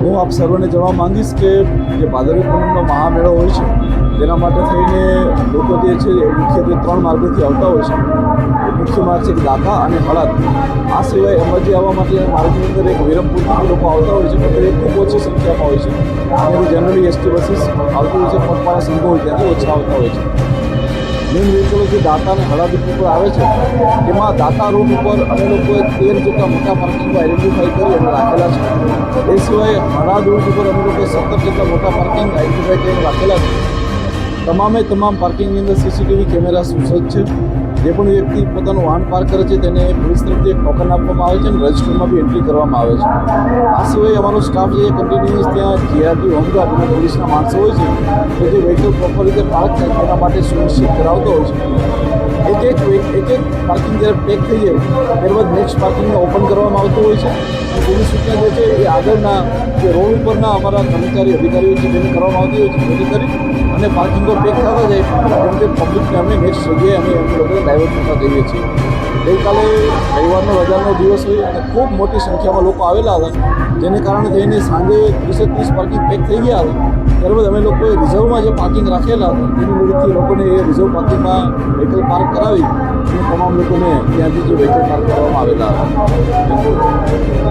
હું આપ સર્વને જણાવવા માંગીશ કે જે ભાદરવી પૂનમનો મહામેળો હોય છે, તેના માટે થઈને લોકો જે છે મુખ્યત્વે ત્રણ માર્ગોથી આવતા હોય છે. મુખ્ય માર્ગ છે દાતા અને હળદ. આ સિવાય એમરજી આવવા માટે માર્ગની અંદર એક વિરમપુરથી લોકો આવતા હોય છે પણ એ ખૂબ ઓછી સંખ્યામાં હોય છે. અને જનરલી એસટી બસીસ આવતી હોય છે પગપાળા સંઘો હોય ત્યાંથી ઓછા આવતા હોય છે. મેઇન વ્હીકલો જે દાતા અને હળદ ઉપર આવે છે, એમાં દાતા રોડ ઉપર અમે લોકોએ તેર જેટલા મોટા પાર્કિંગો આઈડેન્ટિફાઈ કરી અને રાખેલા છે. એ સિવાય હળાદ રોડ ઉપર અમે લોકોએ સત્તર જેટલા મોટા પાર્કિંગ આઈડેન્ટિફાઈ કરીને રાખેલા છે. તમામે તમામ પાર્કિંગની અંદર સીસીટીવી કેમેરા સુસજ્જ છે. જે પણ વ્યક્તિ પોતાનું વાહન પાર્ક કરે છે તેને પોલીસ તરફથી એક ટોકન આપવામાં આવે છે અને રજિસ્ટરમાં બી એન્ટ્રી કરવામાં આવે છે. આ સિવાય અમારો સ્ટાફ જે કન્ટિન્યુઅસ ત્યાં જીઆરપી હોમગાર્ડ અને પોલીસના માણસો હોય છે, તો જે વ્હીકલ પ્રોપર રીતે પાર્ક થાય તેના માટે સુનિશ્ચિત કરાવતો હોય છે. એક એક એક એક પાર્કિંગ જ્યારે પેક થઈ જાય, ત્યારબાદ નેક્સ્ટ પાર્કિંગને ઓપન કરવામાં આવતું હોય છે. અને પોલીસ સૂચના જે છે, એ આગળના જે રોડ ઉપરના અમારા કર્મચારી, અધિકારીઓ છે તેને કરવામાં આવતી હોય છે, જેથી કરી અને પાર્કિંગો પેક થતા જાય, જેમ કે પબ્લિકને અમે નેક્સ્ટ જગ્યાએ અમે અમે લોકોને ડાયવર્ટ કરતા જઈએ છીએ. ગઈકાલે રવિવારનો રજાનો દિવસ હોય અને ખૂબ મોટી સંખ્યામાં લોકો આવેલા હતા જેને કારણે થઈને સાંજે વીસે ત્રીસ પાર્કિંગ પેક થઈ ગયા હતા ત્યારબાદ અમે લોકોએ રિઝર્વમાં જે પાર્કિંગ રાખેલા હતા, તેની મદદથી લોકોને એ રિઝર્વ પાર્કિંગમાં વ્હીકલ પાર્ક કરાવી અને તમામ લોકોને ત્યાંથી જે વ્હીકલ પાર્ક કરવામાં આવેલા હતા.